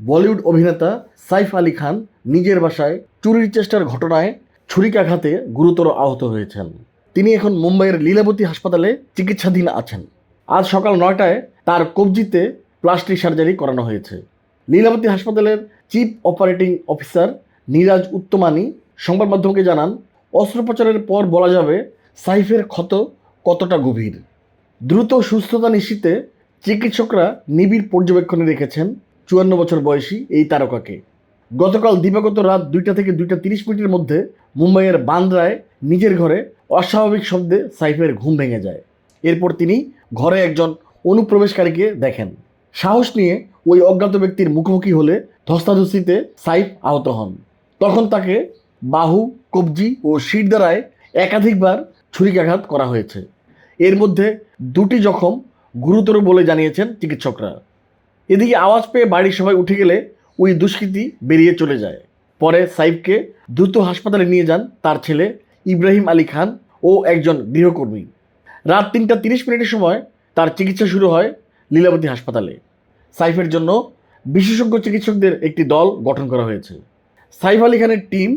বলিউড অভিনেতা সাইফ আলী খান নিজের বাসায় চুরির চেষ্টার ঘটনায় ছুরিকাঘাতে গুরুতর আহত হয়েছেন। তিনি এখন মুম্বাইয়ের লীলাবতী হাসপাতালে চিকিৎসাধীন আছেন। আজ সকাল নয়টায় তার কবজিতে প্লাস্টিক সার্জারি করানো হয়েছে। লীলাবতী হাসপাতালের chief operating officer Niraj Uttamani সংবাদ মাধ্যমকে জানান, অস্ত্রোপচারের পর বলা যাবে সাইফের ক্ষত কতটা গভীর। দ্রুত সুস্থতা নিশ্চিতে চিকিৎসকরা নিবিড় পর্যবেক্ষণে রেখেছেন চুয়ান্ন বছর বয়সী এই তারকাকে। গতকাল দিবাগত রাত দুইটা থেকে দুইটা তিরিশ মিনিটের মধ্যে মুম্বাইয়ের বান্দ্রায় নিজের ঘরে অস্বাভাবিক শব্দে সাইফের ঘুম ভেঙে যায়। এরপর তিনি ঘরে একজন অনুপ্রবেশকারীকে দেখেন। সাহস নিয়ে ওই অজ্ঞাত ব্যক্তির মুখোমুখি হলে ধস্তাধস্তিতে সাইফ আহত হন। তখন তাকে বাহু, কবজি ও শির দ্বারায় একাধিকবার ছুরিকাঘাত করা হয়েছে। এর মধ্যে দুটি জখম গুরুতর বলে জানিয়েছেন চিকিৎসকরা। এদিকে আওয়াজ পেয়ে বাড়ির সবাই উঠে গেলে ওই দুষ্কৃতী বেরিয়ে চলে যায়। পরে সাইফকে দ্রুত হাসপাতালে নিয়ে যান তার ছেলে ইব্রাহিম আলী খান ও একজন গৃহকর্মী। রাত তিনটা তিরিশ মিনিটের সময় তার চিকিৎসা শুরু হয় লীলাবতী হাসপাতালে। সাইফের জন্য বিশেষজ্ঞ চিকিৎসকদের একটি দল গঠন করা হয়েছে। সাইফ আলী খানের টিম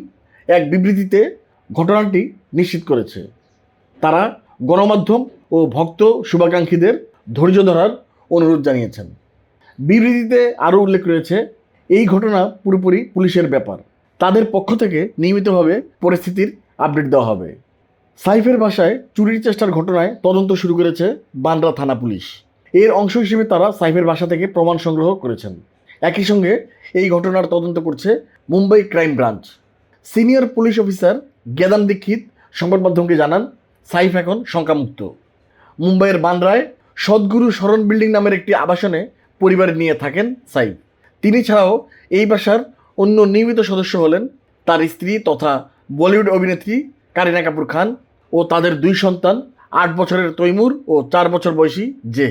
এক বিবৃতিতে ঘটনাটি নিশ্চিত করেছে। তারা গণমাধ্যম ও ভক্ত শুভাকাঙ্ক্ষীদের ধৈর্য ধরার অনুরোধ জানিয়েছেন। বিবৃতিতে আরও উল্লেখ রয়েছে, এই ঘটনা পুরোপুরি পুলিশের ব্যাপার। তাদের পক্ষ থেকে নিয়মিতভাবে পরিস্থিতির আপডেট দেওয়া হবে। সাইফের বাসায় চুরির চেষ্টার ঘটনায় তদন্ত শুরু করেছে বান্দ্রা থানা পুলিশ। এর অংশ হিসেবে তারা সাইফের বাসা থেকে প্রমাণ সংগ্রহ করেছেন। একই সঙ্গে এই ঘটনার তদন্ত করছে Mumbai crime branch. Senior police officer গেদান Dikshit সংবাদ মাধ্যমকে জানান, সাইফ এখন শঙ্কামুক্ত। মুম্বাইয়ের বান্দ্রায় সদ্গুরু শরণ বিল্ডিং নামের একটি আবাসনে পরিবার নিয়ে থাকেন সাইফ তিনি ছাড়াও এই বাসার অন্য নিয়মিত সদস্য হলেন তার স্ত্রী তথা বলিউড অভিনেত্রী কারিনা কাপুর খান ও তাদের দুই সন্তান, আট বছরের তৈমুর ও চার বছর বয়সী জে।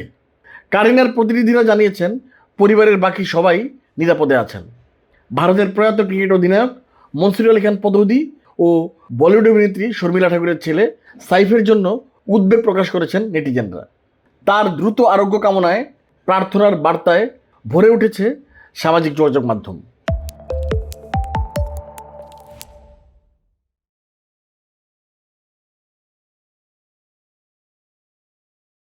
কারিনার প্রতিনিধিরা জানিয়েছেন, পরিবারের বাকি সবাই নিরাপদে আছেন। ভারতের প্রয়াত ক্রিকেট অধিনায়ক মনসুর আলী খান পদৌদি ও বলিউড অভিনেত্রী শর্মিলা ঠাকুরের ছেলে সাইফের জন্য উদ্বেগ প্রকাশ করেছেন নেটিজেনরা। তার দ্রুত আরোগ্য কামনায় প্রার্থনার বার্তায় ভরে উঠেছে সামাজিক যোগাযোগ মাধ্যম।